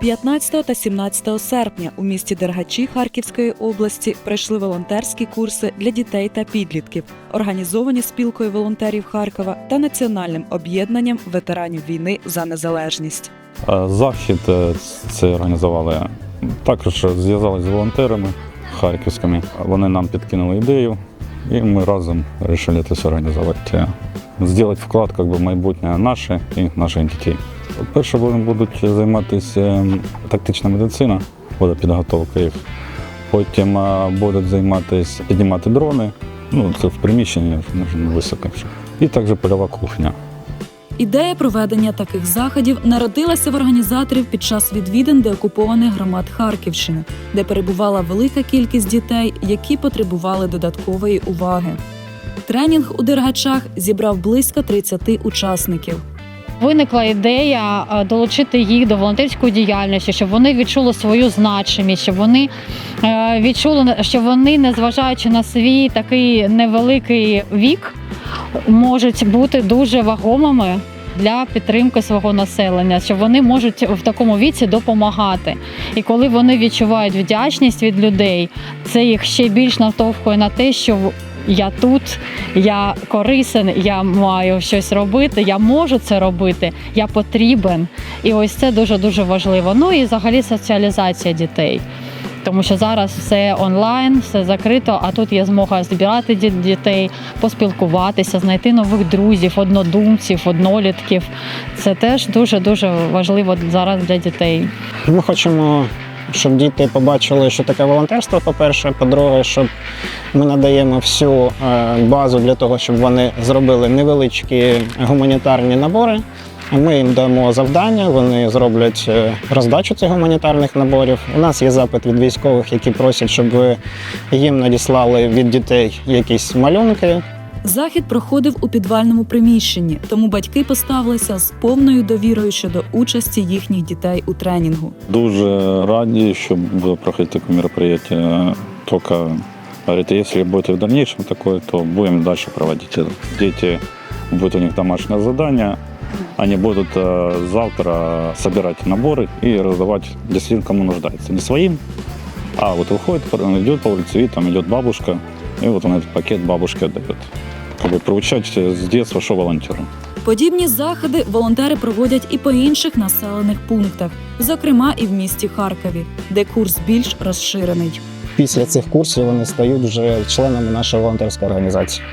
15 та 17 серпня у місті Дергачі Харківської області пройшли волонтерські курси для дітей та підлітків, організовані спілкою волонтерів Харкова та національним об'єднанням ветеранів війни за незалежність. Захід е, це організували також зв'язалися з волонтерами харківськими. Вони нам підкинули ідею, і ми разом вирішили це організувати. Зробити вклад как би, в майбутнє наше і наших дітей. Перше будуть займатися е, тактична медицина, буде підготовка їх. Потім е, будуть займатися піднімати дрони. Ну, це в приміщенні можна високо. І також польова кухня. Ідея проведення таких заходів народилася в організаторів під час відвідин деокупованих громад Харківщини, де перебувала велика кількість дітей, які потребували додаткової уваги. Тренінг у Дергачах зібрав близько 30 учасників. Виникла ідея е, долучити їх до волонтерської діяльності, щоб вони відчули свою значимість, щоб вони е, відчули, що вони, незважаючи на свій такий невеликий вік, можуть бути дуже вагомими для підтримки свого населення, що вони можуть в такому віці допомагати. І коли вони відчувають вдячність від людей, це їх ще більш наштовхує на те, що я тут, я корисен, я маю щось робити, я можу це робити, я потрібен. І ось це дуже дуже важливо. Ну і взагалі соціалізація дітей. Тому що зараз все онлайн, все закрито, а тут є змога збирати дітей, поспілкуватися, знайти нових друзів, однодумців, однолітків. Це теж дуже дуже важливо зараз для дітей. Ми хочемо, щоб діти побачили, що таке волонтерство, по-перше. По-друге, щоб ми надаємо всю е, базу для того, щоб вони зробили невеличкі гуманітарні набори. Ми їм дамо завдання, вони зроблять е, роздачу цих гуманітарних наборів. У нас є запит від військових, які просять, щоб їм надіслали від дітей якісь малюнки, Захід проходив у підвальному приміщенні, тому батьки поставилися з повною довірою щодо участі їхніх дітей у тренінгу. Дуже раді, що буде проходити таке мероприятие. Только говорит, если будет и в дальнейшем такое, то будем дальше проводить это. Дети, будет у них домашнее задание, они будут э, завтра собирать наборы и раздавать действительно кому нуждается. Не своим, а вот выходит, идет по улице, видит, там идет бабушка, и вот он этот пакет бабушке отдает. Как бы приучать с детства, что волонтером. Подібні заходи волонтери проводять і по інших населених пунктах, зокрема і в місті Харкові, де курс більш розширений. Після цих курсів вони стають вже членами нашої волонтерської організації.